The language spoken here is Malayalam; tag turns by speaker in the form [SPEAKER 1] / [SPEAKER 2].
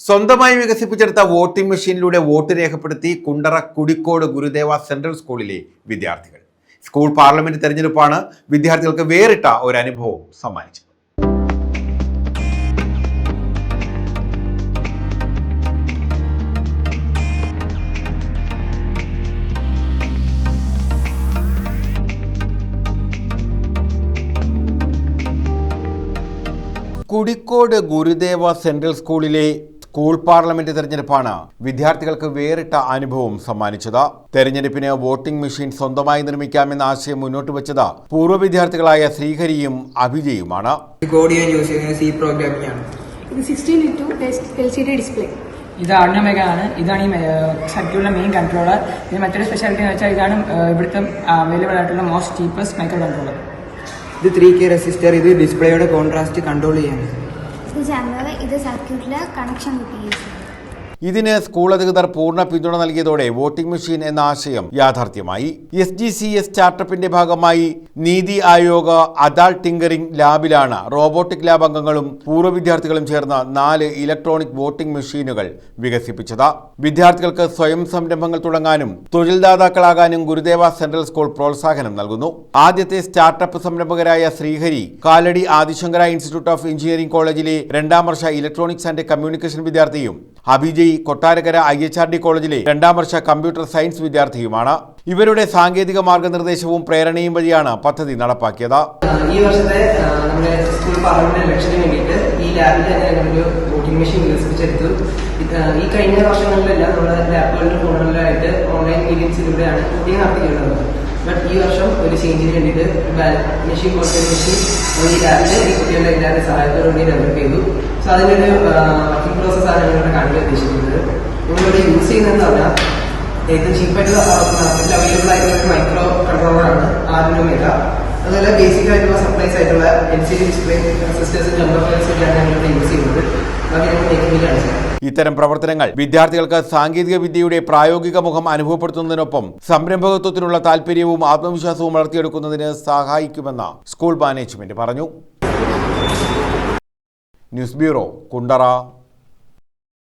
[SPEAKER 1] സ്വന്തമായി വികസിപ്പിച്ചെടുത്ത വോട്ടിംഗ് മെഷീനിലൂടെ വോട്ട് രേഖപ്പെടുത്തി കുണ്ടറ കുടിക്കോട് ഗുരുദേവ സെൻട്രൽ സ്കൂളിലെ വിദ്യാർത്ഥികൾ. സ്കൂൾ പാർലമെന്റ് തെരഞ്ഞെടുപ്പാണ് വിദ്യാർത്ഥികൾക്ക് വേറിട്ട ഒരു അനുഭവം സമ്മാനിച്ചത്. കുടിക്കോട് ഗുരുദേവ സെൻട്രൽ സ്കൂളിലെ സ്കൂൾ പാർലമെന്റ് തെരഞ്ഞെടുപ്പാണ് വിദ്യാർത്ഥികൾക്ക് വേറിട്ട അനുഭവം സമ്മാനിച്ചത്. തെരഞ്ഞെടുപ്പിന് വോട്ടിംഗ് മെഷീൻ സ്വന്തമായി നിർമ്മിക്കാമെന്ന ആശയം മുന്നോട്ട് വെച്ചത് പൂർവ വിദ്യാർത്ഥികളായ ശ്രീഹരിയും അഭിജയുമാണ്.
[SPEAKER 2] കോഡ് ചെയ്യാൻ യൂസ് ചെയ്യുന്നത് സി പ്രോഗ്രാമിംഗ് ആണ്.
[SPEAKER 3] ഇത്
[SPEAKER 4] ആർണമെഗ ആണ്. ഇതാണ് ഈ സർക്യൂട്ടിലെ മെയിൻ കൺട്രോളർ ഇത് മറ്റൊരു സ്പെഷ്യാലിറ്റി എന്ന് വെച്ചാൽ ഇതാണ് ഇവിടുത്തെ അവൈലബിൾ ആയിട്ടുള്ള മോസ്റ്റ് ചീപ്പസ്റ്റ് മൈക്രോ കൺട്രോളർ
[SPEAKER 2] ഇത് ത്രീ കെ റെസിസ്റ്റർ ഇത് ഡിസ്പ്ലേയുടെ കോൺട്രാസ്റ്റ് കൺട്രോൾ ചെയ്യാൻ
[SPEAKER 5] ഇത് ഇത് സർക്യൂട്ടിൽ കണക്ഷൻ കിട്ടുകയും
[SPEAKER 1] ഇതിന് സ്കൂൾ അധികൃതർ പൂർണ പിന്തുണ നൽകിയതോടെ വോട്ടിംഗ് മെഷീൻ എന്ന ആശയം യാഥാർത്ഥ്യമായി. എസ് ജി സി എസ് സ്റ്റാർട്ടപ്പിന്റെ ഭാഗമായി നീതി ആയോഗ് അദാൾ ടിങ്കറിംഗ് ലാബിലാണ് റോബോട്ടിക് ലാബ് അംഗങ്ങളും പൂർവ വിദ്യാർത്ഥികളും ചേർന്ന് നാല് ഇലക്ട്രോണിക് വോട്ടിംഗ് മെഷീനുകൾ വികസിപ്പിച്ചത്. വിദ്യാർത്ഥികൾക്ക് സ്വയം സംരംഭങ്ങൾ തുടങ്ങാനും തൊഴിൽദാതാക്കളാകാനും ഗുരുദേവ സെൻട്രൽ സ്കൂൾ പ്രോത്സാഹനം നൽകുന്നു. ആദ്യത്തെ startup സംരംഭകരായ Sreehari Kalady Adi Shankara institute of engineering കോളേജിലെ രണ്ടാം വർഷ ഇലക്ട്രോണിക്സ് ആൻഡ് കമ്മ്യൂണിക്കേഷൻ വിദ്യാർത്ഥിയും Abhijay Kottarakkara I H R D കോളേജിലെ രണ്ടാം വർഷ കമ്പ്യൂട്ടർ സയൻസ് വിദ്യാർത്ഥിയുമാണ്. ഇവരുടെ സാങ്കേതിക മാർഗനിർദ്ദേശവും പ്രേരണയും വഴിയാണ് പദ്ധതി നടപ്പാക്കിയത്.
[SPEAKER 6] ഈ വർഷത്തെ നമ്മുടെ സ്കൂൾ പാർലമെന്റ് ഇലക്ഷന് ഈ ലാബിൽ ഒരു വോട്ടിംഗ് മെഷീൻ വികസിപ്പിച്ചെടുത്തു. ഈ കഴിഞ്ഞ വർഷങ്ങളിലെല്ലാം നമ്മുടെ ലാബുകളുടെ ഫോണുകളിലായിട്ട് ഓൺലൈൻ മീഡിയംസിലൂടെയാണ് വോട്ടിംഗ് നടത്തിയിരുന്നത് ബട്ട് ഈ വർഷം ഒരു ചേഞ്ചിന് വേണ്ടിയിട്ട് മെഷീൻ കോട്ടൺ മെഷീൻ ഈ ലാബിൽ ഈ കുട്ടികളുടെ എല്ലാവരുടെ സഹായത്തോടുകൂടി ഡെവലപ്പ് ചെയ്തു. സോ അതിന്റെ ഒരു പ്രോസസ് ആണ് ഞങ്ങളുടെ കാണിക്കാൻ ഉദ്ദേശിക്കുന്നത്. നമ്മളിവിടെ യൂസ് ചെയ്യുന്നതെന്ന് പറഞ്ഞാൽ ഏറ്റവും ചീപ്പായിട്ടുള്ള മാർക്കറ്റിൽ അവൈലബിൾ ആയിട്ടുള്ള ഒരു മൈക്രോ കൺട്രോളറാണ് ആറിനോ മെഗ അതുപോലെ ബേസിക് ആയിട്ടുള്ള സപ്ലൈസ് ആയിട്ടുള്ള L C D display sisters jumper files ഒക്കെയാണ് ഞങ്ങളിവിടെ യൂസ് ചെയ്യുന്നത്. ബാക്കി ഞങ്ങൾ മേക്കിംഗിലാണ് ചെയ്യുന്നത്.
[SPEAKER 1] ഇത്തരം പ്രവർത്തനങ്ങൾ വിദ്യാർത്ഥികൾക്ക് സാങ്കേതിക വിദ്യയുടെ പ്രായോഗിക മുഖം അനുഭവപ്പെടുത്തുന്നതിനൊപ്പം സംരംഭകത്വത്തിനുള്ള താല്പര്യവും ആത്മവിശ്വാസവും വളർത്തിയെടുക്കുന്നതിന് സഹായിക്കുമെന്ന് സ്കൂൾ മാനേജ്മെന്റ് പറഞ്ഞു. News bureau Kundara.